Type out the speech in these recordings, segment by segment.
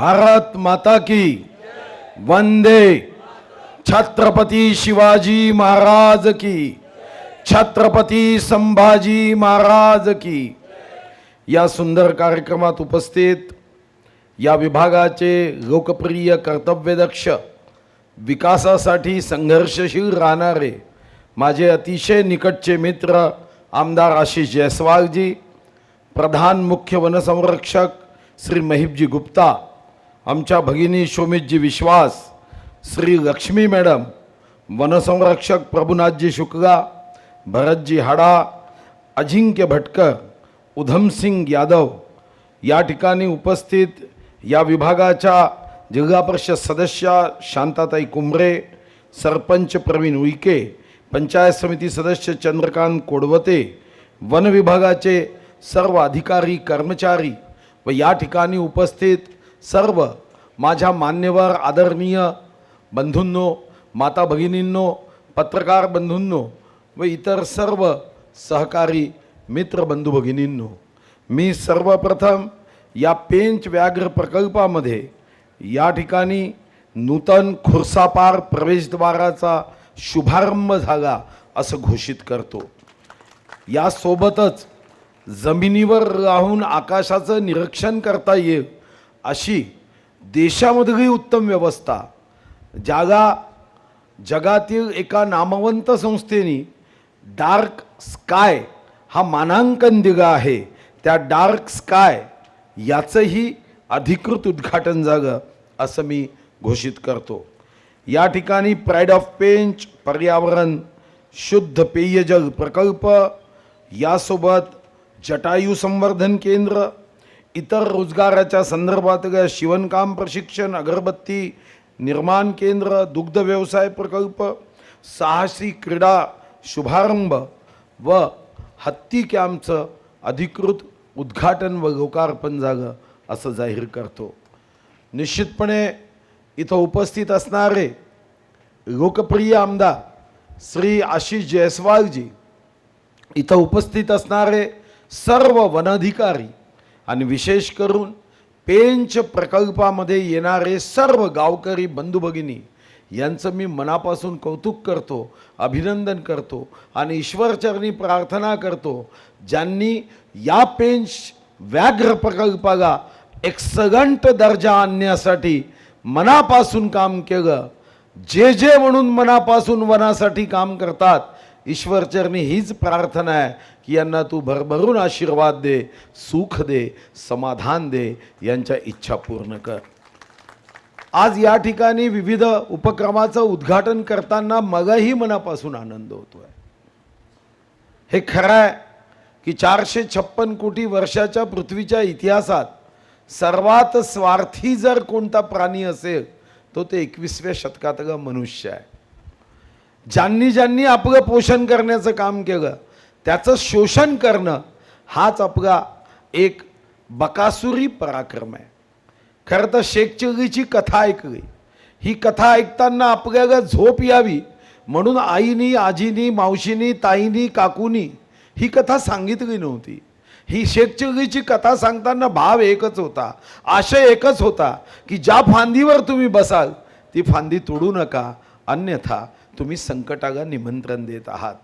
भारत माता की। वंदे। छत्रपती शिवाजी महाराज की। छत्रपती संभाजी महाराज की। या सुंदर कार्यक्रमात उपस्थित या विभागाचे लोकप्रिय कर्तव्यदक्ष विकासासाठी संघर्षशील राहणारे माझे अतिशय निकटचे मित्र आमदार आशिष जयस्वालजी प्रधान मुख्य वनसंरक्षक श्री महिबजी गुप्ता आमच्या भगिनी शोमितजी विश्वास श्री लक्ष्मी मॅडम वनसंरक्षक प्रभुनाथजी शुक्ला भरतजी हाडा अजिंक्य भटकर उधमसिंग यादव या ठिकाणी उपस्थित या विभागाच्या जिल्हा परिषद सदस्य शांताताई कुंभरे सरपंच प्रवीण उईके पंचायत समिती सदस्य चंद्रकांत कोडवते वन विभागाचे सर्व अधिकारी कर्मचारी व या ठिकाणी उपस्थित सर्व माझ्या मान्यवर आदरणीय बंधूंनो माता भगिनींनो पत्रकार बंधूंनो व इतर सर्व सहकारी मित्र बंधू भगिनींनो मी सर्वप्रथम या पेंच व्याघ्र प्रकल्पामध्ये या ठिकाणी नूतन खुर्सापार प्रवेशद्वाराचा शुभारंभ झाला असं घोषित करतो. यासोबतच जमिनीवर राहून आकाशाचं निरीक्षण करता येईल अशी देशामधली उत्तम व्यवस्था ज्याला जगातील एका नामवंत संस्थेने डार्क स्काय हा मानांकन दिला आहे. त्या डार्क स्काय याचंही अधिकृत उद्घाटन झालं असं मी घोषित करतो. या ठिकाणी प्राईड ऑफ पेंच पर्यावरण शुद्ध पेयजल प्रकल्प यासोबत जटायू संवर्धन केंद्र इतर रोजगाराच्या संदर्भात शिवणकाम प्रशिक्षण अगरबत्ती निर्माण केंद्र दुग्ध व्यवसाय प्रकल्प साहसी क्रीडा शुभारंभ व हत्ती कॅम्पचं अधिकृत उद्घाटन व लोकार्पण झालं असं जाहीर करतो. निश्चितपणे इथं उपस्थित असणारे लोकप्रिय आमदार श्री आशिष जयस्वालजी इथं उपस्थित असणारे सर्व वनाधिकारी आणि विशेष करून पेंच प्रकल्पामध्ये येणारे सर्व गावकरी बंधू भगिनी यांचं मी मनापासून कौतुक करतो अभिनंदन करतो आणि ईश्वरचरणी प्रार्थना करतो ज्यांनी या पेंच व्याघ्र प्रकल्पाला एक्सगंट दर्जा आणण्यासाठी मनापासून काम केलं. जे जे म्हणून मनापासून वनासाठी काम करतात ईश्वरचरणी हीच प्रार्थना आहे. की यांना तू भरभरून आशीर्वाद दे सुख दे समाधान दे यांच्या इच्छा पूर्ण कर. आज या ठिकाणी विविध उपक्रमाचं उद्घाटन करताना मगही मनापासून आनंद होतोय. हे खरं आहे की चारशे छप्पन कोटी वर्षाच्या पृथ्वीच्या इतिहासात सर्वात स्वार्थी जर कोणता प्राणी असेल तो ते एकवीसव्या शतकात मनुष्य आहे. ज्यांनी ज्यांनी आपलं पोषण करण्याचं काम केलं त्याचं शोषण करणं हाच आपला एक बकासुरी पराक्रम आहे. खरं तर शेख चिल्लीची कथा ऐकली. ही कथा ऐकताना आपल्याला झोप यावी म्हणून आईनी आजीनी मावशीनी ताईनी काकूनी ही कथा सांगितली नव्हती. ही शेख चिल्लीची कथा सांगताना भाव एकच होता आशय एकच होता की ज्या फांदीवर तुम्ही बसाल ती फांदी तोडू नका. अन्यथा तुम्ही संकटाला निमंत्रण देत आहात.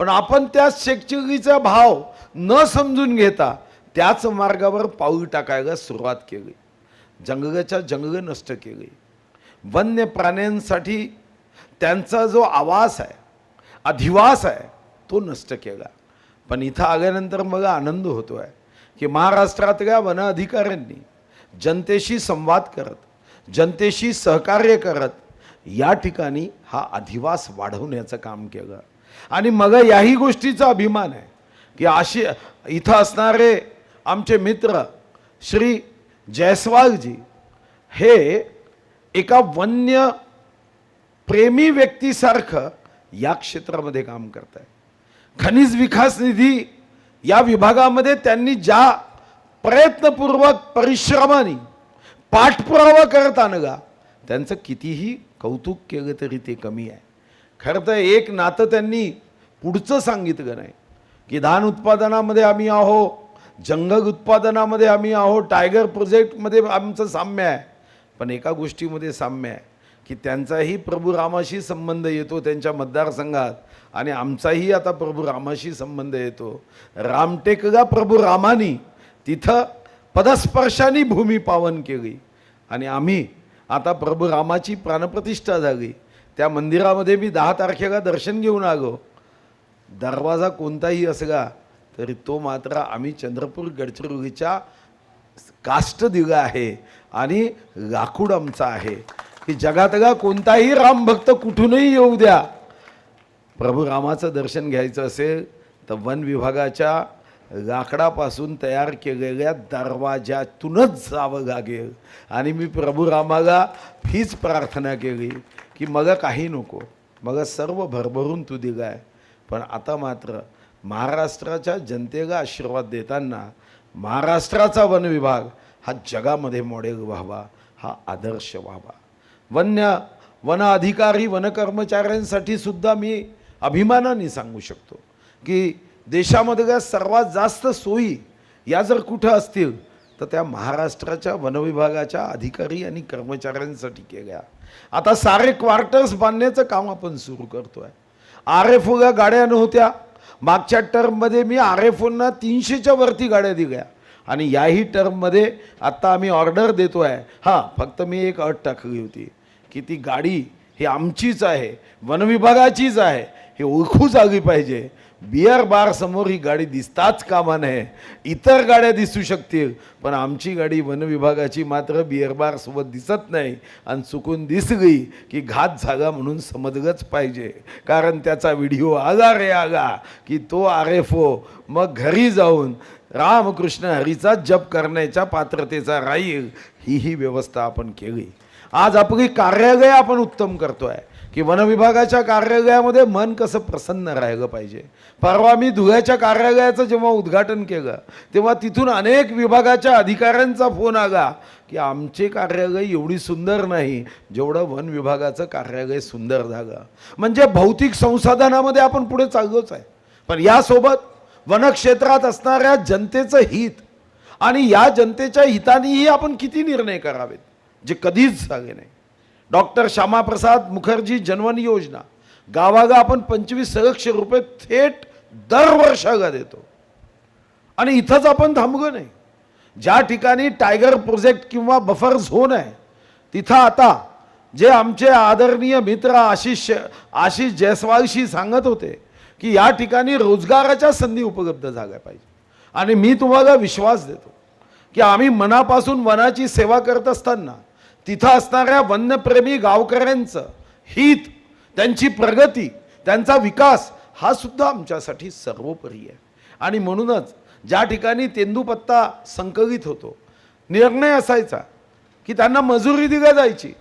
पण आपण त्या शेकचिल्लीचा भाव न समजून घेता त्याच मार्गावर पाऊल टाकायला सुरुवात केली. जंगलाच्या जंगल नष्ट केली. वन्य प्राण्यांसाठी त्यांचा जो आवास आहे अधिवास आहे तो नष्ट केला. पण इथं आल्यानंतर मला आनंद होतो आहे की महाराष्ट्रातल्या वन अधिकाऱ्यांनी जनतेशी संवाद करत जनतेशी सहकार्य करत या ठिकाणी हा अधिवास वाढवण्याचं काम केलं. आणि मग याही गोष्टीचा अभिमान आहे की अशी इथं असणारे आमचे मित्र श्री जयस्वालजी हे एका वन्य प्रेमी व्यक्तीसारखं या क्षेत्रामध्ये काम करत आहे खनिज विकास निधी या विभागामध्ये त्यांनी ज्या प्रयत्नपूर्वक परिश्रमाने पाठपुरावा करत आणला त्यांचं कितीही कौतुक केलं तरी ते कमी आहे. खरं तर एक नातं त्यांनी पुढचं सांगितलं नाही. की धान उत्पादनामध्ये आम्ही आहो जंगल उत्पादनामध्ये आम्ही आहो टायगर प्रोजेक्टमध्ये आमचं साम्य आहे. पण एका गोष्टीमध्ये साम्य आहे की त्यांचाही प्रभू रामाशी संबंध येतो त्यांच्या मतदारसंघात आणि आमचाही आता प्रभू रामाशी संबंध येतो. रामटेकगा प्रभू रामानी तिथं पदस्पर्शानी भूमी पावन केली. आणि आम्ही आता प्रभू रामाची प्राणप्रतिष्ठा झाली. त्या मंदिरामध्ये मी दहा तारखेला दर्शन घेऊन आलो दरवाजा कोणताही असला तरी तो मात्र आम्ही चंद्रपूर गडचिरोलीच्या काष्ट दिला आहे आणि लाकूड आमचा आहे. की जगातला कोणताही रामभक्त कुठूनही येऊ द्या. प्रभू रामाचं दर्शन घ्यायचं असेल तर वन विभागाच्या लाकडापासून तयार केलेल्या दरवाज्यातूनच जावं लागेल. आणि मी प्रभू रामाला हीच प्रार्थना केली की मग काही नको. मग सर्व भरभरून तू दिलाय पण आता मात्र महाराष्ट्राच्या जनतेला आशीर्वाद देताना महाराष्ट्राचा वन विभाग हा जगामध्ये मॉडेल व्हावा हा आदर्श व्हावा. वन्य वन अधिकारी वन कर्मचाऱ्यांसाठी सुद्धा मी अभिमानाने सांगू शकतो की देशामधल्या सर्वात जास्त सोयी या जर कुठं असतील तर त्या महाराष्ट्राच्या वनविभागाच्या अधिकारी आणि कर्मचाऱ्यांसाठी केल्या. आता सारे क्वार्टर्स बांधण्याचं काम आपण सुरू करतोय. आर एफ ओला गाड्या नव्हत्या. मागच्या टर्ममध्ये मी आर एफ ओना तीनशेच्या वरती गाड्या दिल्या. आणि याही टर्ममध्ये आत्ता आम्ही ऑर्डर देतो आहे हां फक्त मी एक अट टाकली होती की ती गाडी ही आमचीच आहे वनविभागाचीच आहे हे ओळखू जागी पाहिजे. बियर बार समोर ही गाडी दिसताच कामा नये. इतर गाड्या दिसू शकतील पण आमची गाडी वनविभागाची मात्र बियर बार सोबत दिसत नाही आणि चुकून दिसली की घात झाला म्हणून समजलंच पाहिजे. कारण त्याचा व्हिडिओ आला रे आला की तो आर एफ ओ मग घरी जाऊन रामकृष्ण हरीचा जप करण्याच्या पात्रतेचा राहील ही ही व्यवस्था आपण केली. आज आपली कार्यालय आपण उत्तम करतो आहे की वनविभागाच्या कार्यालयामध्ये मन कसं प्रसन्न राहिलं पाहिजे. परवा मी धुळ्याच्या कार्यालयाचं जेव्हा उद्घाटन केलं तेव्हा तिथून अनेक विभागाच्या अधिकाऱ्यांचा फोन आला की आमचे कार्यालय एवढी सुंदर नाही जेवढं वन विभागाचं कार्यालय सुंदर झालं. म्हणजे भौतिक संसाधनामध्ये आपण पुढे चाललोच आहे. पण यासोबत वनक्षेत्रात असणाऱ्या जनतेचं हित आणि या जनतेच्या हितानेही आपण किती निर्णय करावेत जे कधीच झाले नाही. डॉक्टर श्यामाप्रसाद मुखर्जी जनवन योजना. गावागा आपण पंचवीस लक्ष रुपये थेट दरवर्षागा देतो. आणि इथंच आपण थांबलो नाही. ज्या ठिकाणी टायगर प्रोजेक्ट किंवा बफर झोन आहे तिथं आता जे आमचे आदरणीय मित्र आशिष आशिष जयस्वालशी सांगत होते की या ठिकाणी रोजगाराच्या संधी उपलब्ध झाल्या पाहिजे. आणि मी तुम्हाला विश्वास देतो की आम्ही मनापासून वनाची सेवा करत असताना तिथं असणाऱ्या वन्यप्रेमी गावकऱ्यांचं हित त्यांची प्रगती त्यांचा विकास हा सुद्धा आमच्यासाठी सर्वोपरी आहे. आणि म्हणूनच ज्या ठिकाणी तेंदूपत्ता संकलित होतो निर्णय असायचा की त्यांना मजुरी दिल्या जायची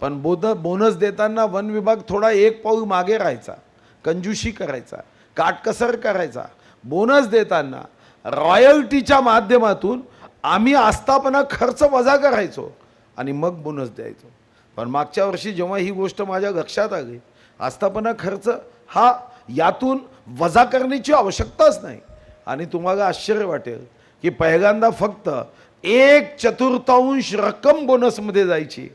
पण बोन बोनस देताना वन विभाग थोडा एक पाऊल मागे राहायचा कंजूशी करायचा काटकसर करायचा. बोनस देताना रॉयल्टीच्या माध्यमातून आम्ही आस्थापना खर्च वजा करायचो. आणि मग बोनस द्यायचो. पण मागच्या वर्षी जेव्हा ही गोष्ट माझ्या लक्षात आली आस्थापना खर्च हा यातून वजा करण्याची आवश्यकताच नाही. आणि तुम्हाला आश्चर्य वाटेल की पहिल्यांदा फक्त एक चतुर्थांश रक्कम बोनसमध्ये जायची.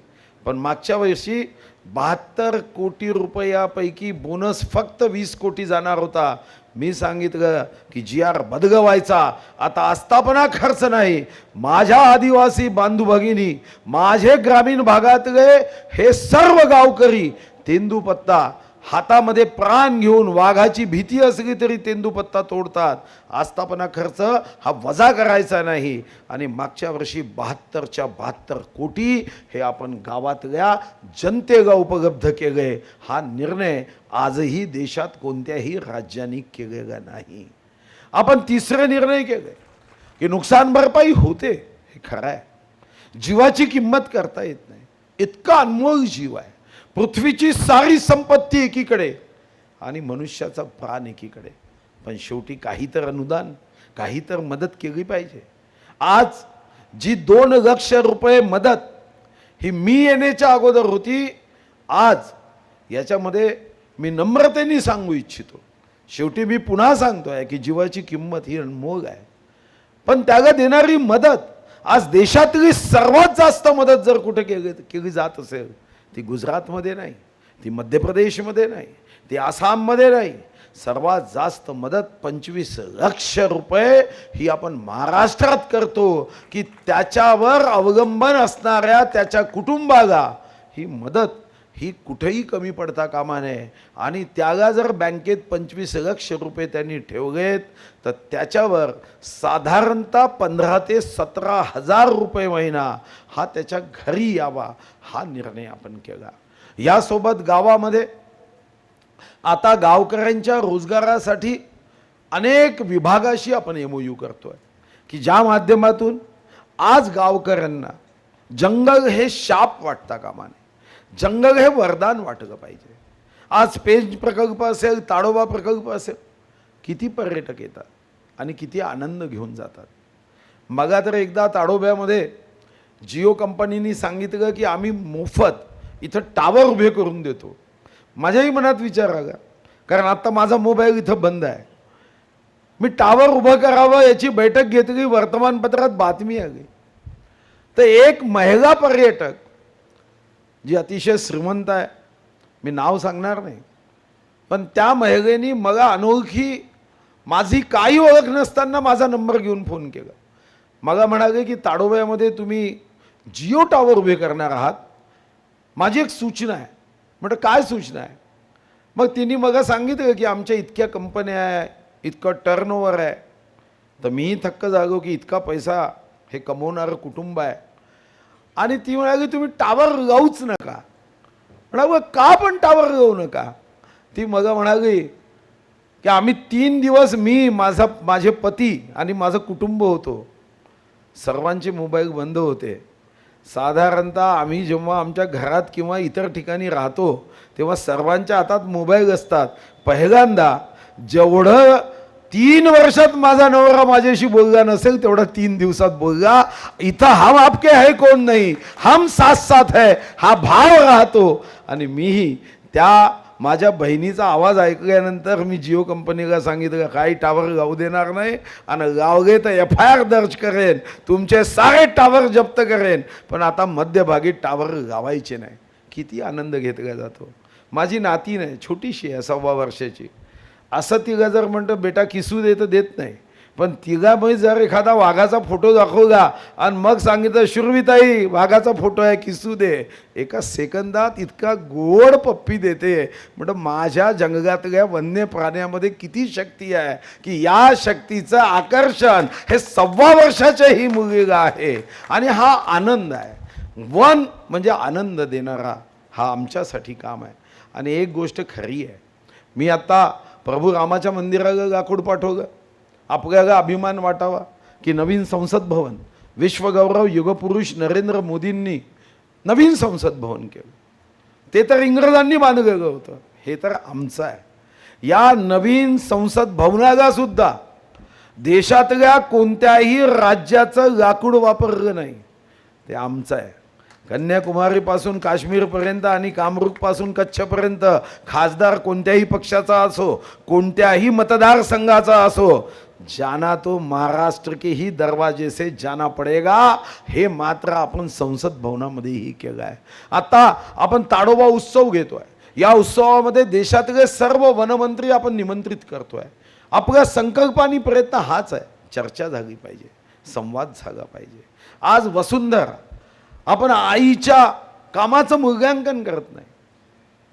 पण मागच्या वर्षी बहात्तर कोटी रुपयापैकी बोनस फक्त वीस कोटी जाणार होता. मी सांगितलं की जी आर बदगवायचा आता आस्थापना खर्च नाही. माझ्या आदिवासी बांधू भगिनी माझे ग्रामीण भागातले हे सर्व गावकरी तेंदूपत्ता हातामध्ये प्राण घेऊन वाघाची भीती असली तरी तेंदूपत्ता तोडतात. आस्थापना खर्च हा वजा करायचा नाही. आणि मागच्या वर्षी बहात्तरच्या बहात्तर कोटी हे आपण गावातल्या जनतेला उपलब्ध केले. हा निर्णय आजही देशात कोणत्याही राज्याने केलेला नाही. आपण तिसरे निर्णय केले. की नुकसान भरपाई होते हे खरं आहे. जीवाची किंमत करता येत नाही. इतका अनमोल जीव आहे. पृथ्वीची सारी संपत्ती एकीकडे आणि मनुष्याचा प्राण एकीकडे. पण शेवटी काही तर अनुदान काही तर मदत केली पाहिजे. आज जी दोन लक्ष रुपये मदत ही मी येण्याच्या अगोदर होती आज याच्यामध्ये मी नम्रतेने सांगू इच्छितो. शेवटी मी पुन्हा सांगतोय की जीवाची किंमत ही अनमोल आहे. पण त्याला देणारी मदत आज देशातली सर्वात जास्त मदत जर कुठे केली केली जात असेल ती गुजरातमध्ये नाही ती मध्य प्रदेशमध्ये नाही ती आसाममध्ये नाही. सर्वात जास्त मदत पंचवीस लक्ष रुपये ही आपण महाराष्ट्रात करतो की त्याच्यावर अवलंबन असणाऱ्या त्याच्या कुटुंबाला ही मदत ही कुठेही कमी पडता कामा नये. आणि त्याला जर बँकेत पंचवीस लक्ष रुपये त्यांनी ठेवलेत तर त्याच्यावर साधारणतः पंधरा ते सतरा हजार रुपये महिना हा त्याच्या घरी यावा हा निर्णय आपण केला. यासोबत गावामध्ये आता गावकऱ्यांच्या रोजगारासाठी अनेक विभागाशी आपण एम यू करतोय की ज्या माध्यमातून आज गावकऱ्यांना जंगल हे शाप वाटता कामा नये. जंगल हे वरदान वाटलं पाहिजे. आज पेंच प्रकल्प असेल ताडोबा प्रकल्प असेल किती पर्यटक येतात आणि किती आनंद घेऊन जातात. मगा तर एकदा ताडोब्यामध्ये जिओ कंपनीनी सांगितलं की आम्ही मोफत इथं टावर उभे करून देतो. माझ्याही मनात विचार आला कारण आत्ता माझा मोबाईल इथं बंद आहे. मी टावर उभं करावं याची बैठक घेतली वर्तमानपत्रात बातमी आली. तर एक महिला पर्यटक जी अतिशय श्रीमंत आहे. मी नाव सांगणार नाही. पण त्या महिलेनी मला अनोळखी माझी काही ओळख नसताना माझा नंबर घेऊन फोन केला. मला म्हणाले की ताडोब्यामध्ये तुम्ही जिओ टावर उभे करणार आहात. माझी एक सूचना आहे. म्हटलं काय सूचना आहे? मग तिने मला सांगितलं की आमच्या इतक्या कंपन्या आहे इतकं टर्नओव्हर आहे. तर मीही थक्क जागो की इतका पैसा हे कमवणारं कुटुंब आहे. आणि ती म्हणाली तुम्ही टावर गाऊच नका. म्हणाल का पण टावर गाऊ नका? ती मग म्हणाली की आम्ही तीन दिवस मी माझा माझे पती आणि माझं कुटुंब होतो. सर्वांचे मोबाईल बंद होते. साधारणतः आम्ही जेव्हा आमच्या घरात किंवा इतर ठिकाणी राहतो तेव्हा सर्वांच्या हातात मोबाईल असतात. पहिल्यांदा जेवढं तीन वर्षात माझा नवरा माझ्याशी बोलला नसेल तेवढा तीन दिवसात बोलला इथं हम आपके है कोण नाही? हम साथ साथ है हा भाव राहतो. आणि मीही त्या माझ्या बहिणीचा आवाज ऐकल्यानंतर मी जिओ कंपनीला सांगितलं काही टावर गाऊ देणार नाही आणि गावगे तर एफ आय आर दर्ज करेन. तुमचे सारे टावर जप्त करेन. पण आता मध्यभागी टावर गावायचे नाही. किती आनंद घेतला जातो. माझी नाती नाही छोटीशी आहे सव्वा वर्षाची. असं तिघा जर म्हणतं बेटा किसू दे तर देत नाही. पण तिघामध्ये जर एखादा वाघाचा फोटो दाखवला आणि मग सांगितलं शुरविताई वाघाचा फोटो आहे किसू दे. एका सेकंदात इतका गोड पप्पी देते. म्हटलं माझ्या जंगलातल्या वन्य प्राण्यामध्ये किती शक्ती आहे की या शक्तीचं आकर्षण हे सव्वा वर्षाच्या ही मुलीला आहे आणि हा आनंद आहे. वन म्हणजे आनंद देणारा हा आमच्यासाठी काम आहे. आणि एक गोष्ट खरी आहे. मी आत्ता प्रभू रामाच्या मंदिराला लाकूड पाठवलं. आपल्याला अभिमान वाटावा की नवीन संसद भवन विश्वगौरव युगपुरुष नरेंद्र मोदींनी नवीन संसद भवन केलं. ते तर इंग्रजांनी बांधलेलं होतं. हे तर आमचं आहे. या नवीन संसद भवनाला सुद्धा देशातल्या कोणत्याही राज्याचं लाकूड वापरलं नाही. ते आमचं आहे. कन्याकुमारीपासून काश्मीरपर्यंत आणि कामरूपपासून कच्छपर्यंत खासदार कोणत्याही पक्षाचा असो कोणत्याही मतदारसंघाचा असो जाना तो महाराष्ट्र के ही दरवाजे से जाना पडेगा हे मात्र आपण संसद भवनामध्येही केलं आहे. आता आपण ताडोबा उत्सव घेतोय. या उत्सवामध्ये देशातले सर्व वनमंत्री आपण निमंत्रित करतोय. आपला आणि प्रयत्न हाच आहे. चर्चा झाली पाहिजे. संवाद झाला पाहिजे. आज वसुंधरा आपण आईच्या कामाचं मूल्यांकन करत नाही.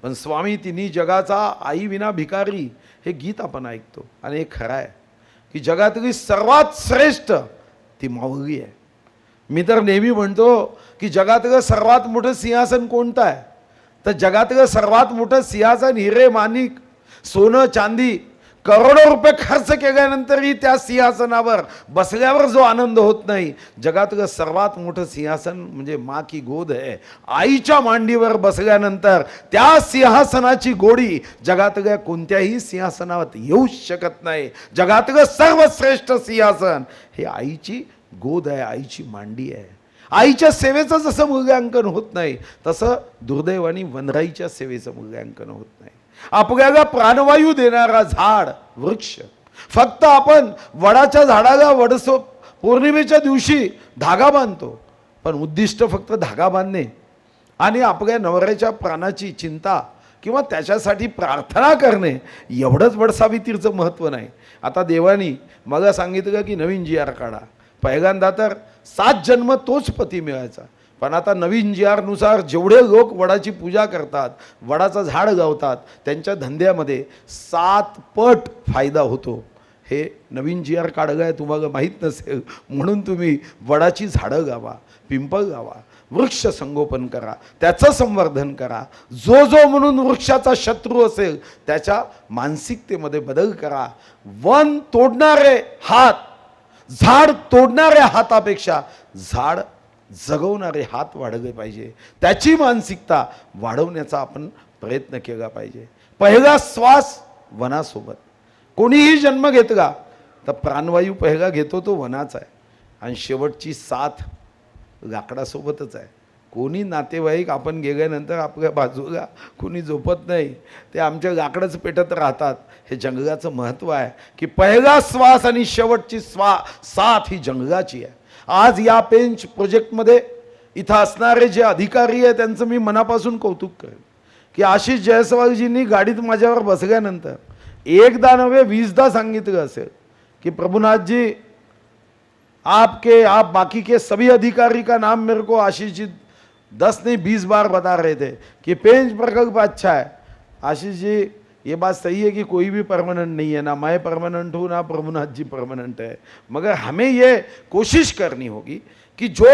पण स्वामी तिन्ही जगाचा आई विना भिकारी हे गीत आपण ऐकतो आणि हे खरं आहे की जगातली सर्वात श्रेष्ठ ती माऊली आहे. मी तर नेहमी म्हणतो की जगातलं सर्वात मोठं सिंहासन कोणतं आहे? तर जगातलं सर्वात मोठं सिंहासन हिरे माणिक सोनं चांदी करोडो रुपये खर्च केल्यानंतरही त्या सिंहासनावर बसल्यावर जो आनंद होत नाही. जगातलं सर्वात मोठं सिंहासन म्हणजे मा की गोद आहे. आईच्या मांडीवर बसल्यानंतर त्या सिंहासनाची गोडी जगातल्या कोणत्याही सिंहासनावर येऊच शकत नाही. जगातलं सर्वश्रेष्ठ सिंहासन हे आईची गोद आहे आईची मांडी आहे. आईच्या सेवेचं जसं मूल्यांकन होत नाही तसं दुर्दैवानी वनराईच्या सेवेचं मूल्यांकन होत नाही. आपल्याला प्राणवायू देणारा झाड वृक्ष. फक्त आपण वडाच्या झाडाला वडसो पौर्णिमेच्या दिवशी धागा बांधतो. पण उद्दिष्ट फक्त धागा बांधणे. आणि आपल्या नवऱ्याच्या प्राणाची चिंता किंवा त्याच्यासाठी प्रार्थना करणे एवढंच वडसावितीरचं महत्त्व नाही. आता देवानी मला सांगितलं की नवीन जी आर काढा. पहिल्यांदा तर सात जन्म तोच पती मिळायचा. पण आता नवीन जी आरनुसार जेवढे लोक वडाची पूजा करतात वडाचं झाड गावतात त्यांच्या धंद्यामध्ये सात पट फायदा होतो. हे नवीन जी आर काढलं आहे तुम्हाला माहीत नसेल. म्हणून तुम्ही वडाची झाडं गावा पिंपळ गावा वृक्ष संगोपन करा त्याचं संवर्धन करा. जो जो म्हणून वृक्षाचा शत्रू असेल त्याच्या मानसिकतेमध्ये बदल करा. वन तोडणारे हात झाड तोडणाऱ्या हातापेक्षा झाड जगवणारे हात वाढले पाहिजे. त्याची मानसिकता वाढवण्याचा आपण प्रयत्न केला पाहिजे. पहिला श्वास वनासोबत. कोणीही जन्म घेतला तर प्राणवायू पहिला घेतो तो वनाचा आहे. आणि शेवटची साथ लाकडासोबतच आहे. कोणी नातेवाईक आपण गेल्यानंतर आपल्या बाजूला कोणी झोपत नाही ते आमच्या लाकडंच पेटत राहतात. हे जंगलाचं महत्त्व आहे की पहिला श्वास आणि शेवटची स्वा साथ ही जंगलाची आहे. आज या पेंच प्रोजेक्टमध्ये इथं असणारे जे अधिकारी आहे त्यांचं मी मनापासून कौतुक करेन. की आशिष जयस्वालजींनी गाडीत माझ्यावर बसल्यानंतर एकदा नव्हे वीसदा सांगितलं असेल की प्रभुनाथजी आपके आप बाकी के सभी अधिकारी का नाम मेरे को आशीष जी दस नहीं बीस बार बता रहे थे कि पेंच प्रकल्प अच्छा है। आशीष जी ये बात सही है कि कोई भी परमानेंट नहीं है, ना मैं परमानेंट हूँ, ना प्रभुनाथ जी परमानेंट है। मगर हमें ये कोशिश करनी होगी कि जो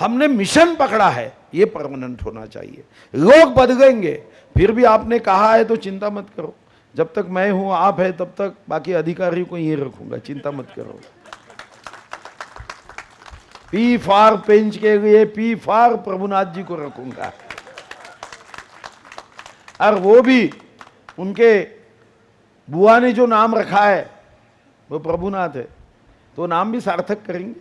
हमने मिशन पकड़ा है, ये परमानेंट होना चाहिए। लोग बदलेंगे, फिर भी आपने कहा है तो चिंता मत करो। जब तक मैं हूँ, आप है, तब तक बाकी अधिकारियों को यहीं रखूँगा, चिंता मत करो। पी फार पेंच के लिए पी फार प्रभुनाथ जी को रखूँगा। और वो भी उनके बुआ ने जो नाम रखा है वो प्रभुनाथ है। तो नाम भी सार्थक करेंगे।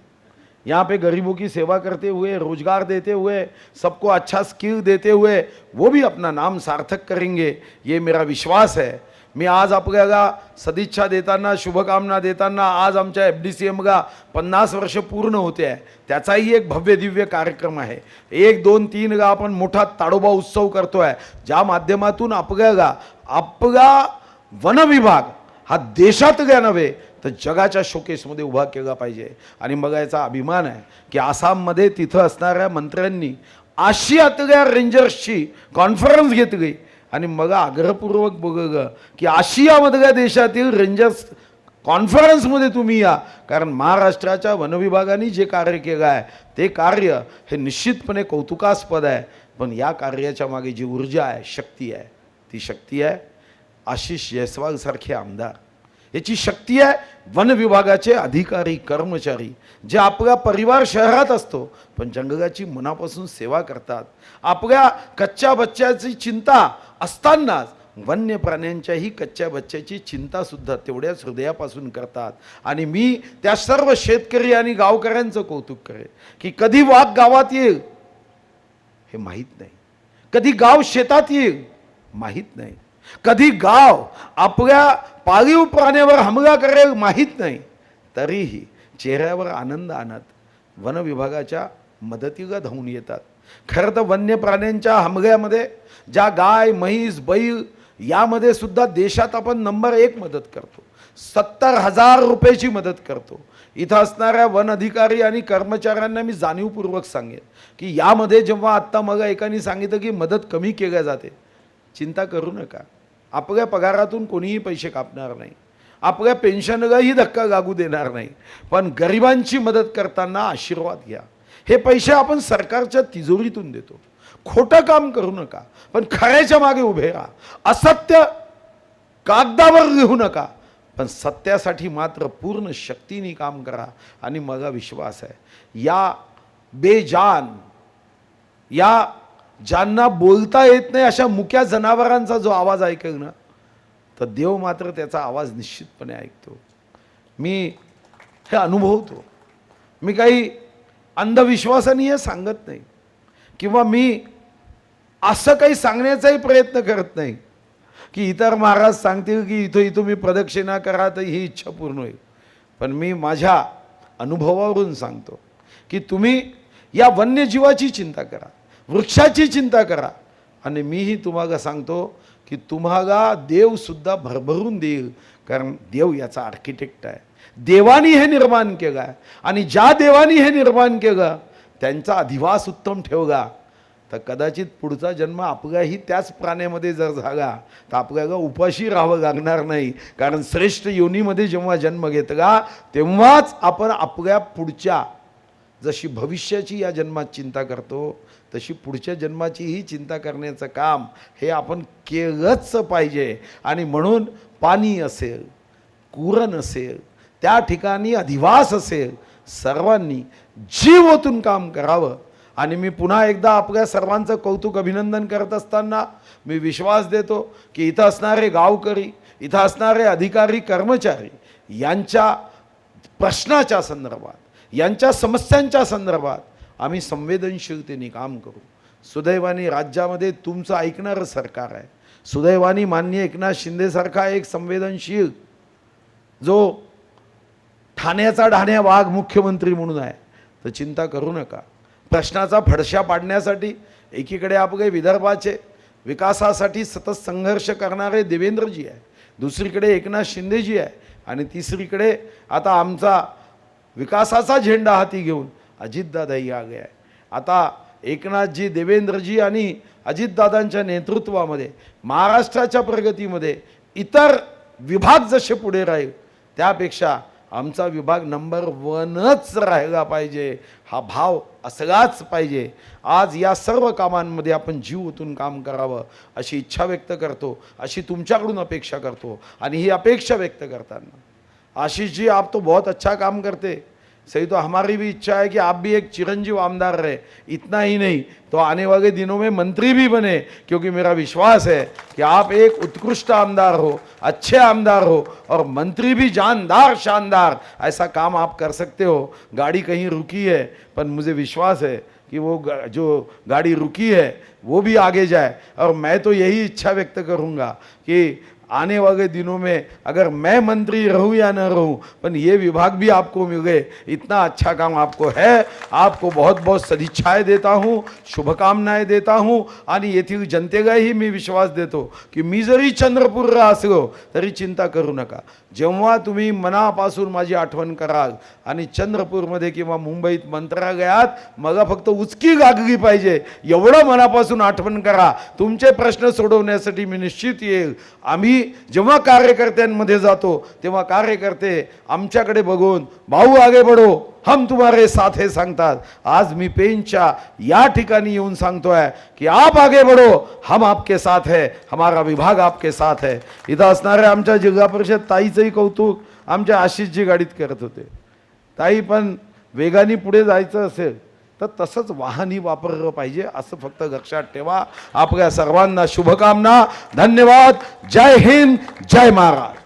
यहाँ पे गरीबों की सेवा करते हुए रोजगार देते हुए सबको अच्छा स्किल देते हुए वो भी अपना नाम सार्थक करेंगे। ये मेरा विश्वास है। मी आज आपल्याला सदिच्छा देताना शुभकामना देताना आज आमच्या एफ डी सी एमला पन्नास वर्ष पूर्ण होते आहे त्याचाही एक भव्य दिव्य कार्यक्रम आहे। एक दोन तीन गा आपण मोठा ताडोबा उत्सव करतो आहे ज्या माध्यमातून आपल्याला आपला वन विभाग हा देशातल्या नव्हे तर जगाच्या शोकेसमध्ये उभा केला पाहिजे. आणि मग याचा अभिमान आहे की आसाममध्ये तिथं असणाऱ्या मंत्र्यांनी आशियातल्या रेंजर्सची कॉन्फरन्स घेतली आणि मग आग्रहपूर्वक बघ की आशियामधल्या देशातील रेंजर्स कॉन्फरन्समध्ये तुम्ही या. कारण महाराष्ट्राच्या वनविभागाने जे कार्य केलं आहे ते कार्य हे निश्चितपणे कौतुकास्पद आहे. पण या कार्याच्या मागे जी ऊर्जा आहे शक्ती आहे ती शक्ती आहे. आशिष जयस्वालसारखे आमदार. याची शक्ती आहे वन विभागाचे अधिकारी कर्मचारी जे आपला परिवार शहरात असतो पण जंगलाची मनापासून सेवा करतात. आपल्या कच्च्या बच्च्याची चिंता असतानाच वन्य प्राण्यांच्याही कच्च्या बच्च्याची चिंतासुद्धा तेवढ्याच हृदयापासून करतात. आणि मी त्या सर्व शेतकरी आणि गावकऱ्यांचं कौतुक करेन की कधी वाघ गावात येईल हे माहीत नाही. कधी गाव शेतात येईल माहीत नाही. कधी गाव आपल्या पाळीव प्राण्यावर हमला करेल माहीत नाही. तरीही चेहऱ्यावर आनंद आणत वन विभागाच्या मदतीला धावून येतात. खरं तर वन्य प्राण्यांच्या हमल्यामध्ये ज्या गाय म्हैस बैल यामध्ये सुद्धा देशात आपण नंबर एक मदत करतो. सत्तर हजार रुपयाची मदत करतो. इथं असणाऱ्या वन अधिकारी आणि कर्मचाऱ्यांना मी जाणीवपूर्वक सांगेन की यामध्ये जेव्हा आत्ता मग एकाने सांगितलं की मदत कमी केल्या जाते चिंता करू नका. आपल्या पगारातून कोणीही पैसे कापणार नाही. आपल्या पेन्शनलाही धक्का लागू देणार नाही. पण गरिबांची मदत करताना आशीर्वाद घ्या. हे पैसे आपण सरकारच्या तिजोरीतून देतो. खोटं काम करू नका. पण खऱ्याच्या मागे उभे राहा. असत्य कागदावर लिहू नका. पण सत्यासाठी मात्र पूर्ण शक्तीने काम करा आणि मला विश्वास आहे. या बेजान या ज्यांना बोलता येत नाही अशा मुक्या जनावरांचा जो आवाज ऐकेल ना तर देव मात्र त्याचा आवाज निश्चितपणे ऐकतो. मी हे अनुभवतो. मी काही अंधविश्वासाने हे सांगत नाही किंवा मी असं काही सांगण्याचाही प्रयत्न करत नाही की इतर महाराज सांगतील की इथं इथं मी प्रदक्षिणा करा तर ही इच्छा पूर्ण होईल. पण मी माझ्या अनुभवावरून सांगतो की तुम्ही या वन्यजीवाची चिंता करा. वृक्षाची चिंता करा. आणि मीही तुम्हाला सांगतो की तुम्हाला देवसुद्धा भरभरून देईल. कारण देव याचा आर्किटेक्ट आहे. देवानी हे निर्माण केलं आहे आणि ज्या देवानी हे निर्माण केलं त्यांचा अधिवास उत्तम ठेवगा तर कदाचित पुढचा जन्म आपल्याही त्याच प्राण्यामध्ये जर झाला तर आपल्याला उपाशी राहावं लागणार नाही. कारण श्रेष्ठ योनीमध्ये जेव्हा जन्म घेतला तेव्हाच आपण आपल्या पुढच्या जशी भविष्याची या जन्मात चिंता करतो तशी पुढच्या जन्माचीही चिंता करण्याचं काम हे आपण केलंच पाहिजे. आणि म्हणून पाणी असेल कुरण असेल त्या ठिकाणी अधिवास असेल सर्वांनी जीव ओतून काम करावं. आणि मी पुन्हा एकदा आपल्या सर्वांचं कौतुक अभिनंदन करत असताना मी विश्वास देतो की इथं असणारे गावकरी इथं असणारे अधिकारी कर्मचारी यांच्या प्रश्नाच्या संदर्भात यांच्या समस्यांच्या संदर्भात आम्ही संवेदनशीलतेने काम करू. सुदैवाने राज्यामध्ये तुमचं ऐकणारं सरकार आहे. सुदैवानी मान्य एकनाथ शिंदेसारखा एक संवेदनशील जो ठाण्याचा ढाण्या वाघ मुख्यमंत्री म्हणून आहे तर चिंता करू नका. प्रश्नाचा फडशा पाडण्यासाठी एकीकडे आपले विदर्भाचे विकासासाठी सतत संघर्ष करणारे देवेंद्रजी आहे दुसरीकडे एकनाथ शिंदेजी आहे आणि तिसरीकडे आता आमचा विकासाचा झेंडा हाती घेऊन अजितदादाही आगे आहे. आता एकनाथजी देवेंद्रजी आणि अजितदादांच्या नेतृत्वामध्ये महाराष्ट्राच्या प्रगतीमध्ये इतर विभाग जसे पुढे राहील त्यापेक्षा आमचा विभाग नंबर वनच राहिला पाहिजे. हा भाव असलाच पाहिजे. आज या सर्व कामांमध्ये आपण जीव ओतून काम करावं अशी इच्छा व्यक्त करतो अशी तुमच्याकडून अपेक्षा करतो आणि ही अपेक्षा व्यक्त करताना. आशीष जी, आप तो बहुत अच्छा काम करते। सही तो हमारी भी इच्छा है कि आप भी एक चिरंजीव आमदार रहे। इतना ही नहीं तो आने वाले दिनों में मंत्री भी बने, क्योंकि मेरा विश्वास है कि आप एक उत्कृष्ट आमदार हो, अच्छे आमदार हो, और मंत्री भी जानदार, शानदार, ऐसा काम आप कर सकते हो। गाड़ी कहीं रुकी है, पर मुझे विश्वास है कि वो जो गाड़ी रुकी है, वो भी आगे जाए। और मैं तो यही इच्छा व्यक्त करूँगा कि आने वाले दिनों में अगर मैं मंत्री रहूं या न रहूं पण ये विभाग भी आपको मिल गए इतना अच्छा काम आपको है आपको बहुत बहुत सदिच्छाएं देता हूं शुभकामनाएं देता हूं आणि येथील जनतेलाही मी विश्वास देतो की मी जरी चंद्रपूरला असलो तरी चिंता करू नका। जेव्हा तुम्ही मनापासून माझी आठवण कराल आणि चंद्रपूरमध्ये किंवा मुंबईत मंत्रालयात मला फक्त उचकी लागली पाहिजे एवढं मनापासून आठवण करा तुमचे प्रश्न सोडवण्यासाठी मी निश्चित येईल. आम्ही जेव्हा कार्यकर्त्यांमध्ये जातो तेव्हा कार्यकर्ते आमच्याकडे बघून भाऊ आगे बढो. हम तुम्हारे साथ हे सांगतात. आज मी पेनच्या या ठिकाणी येऊन सांगतोय की आप आगे बढो. हम आपके साथ है. हमारा विभाग आपके साथ है. इथं असणाऱ्या आमच्या जिल्हा परिषद ताईचंही कौतुक. आमच्या आशिषजी गाडीत करत होते. ताई पण वेगाने पुढे जायचं असेल तर तसंच वाहनही वापरलं पाहिजे असं फक्त लक्षात ठेवा. आपल्या सर्वांना शुभकामना. धन्यवाद. जय हिंद. जय महाराज.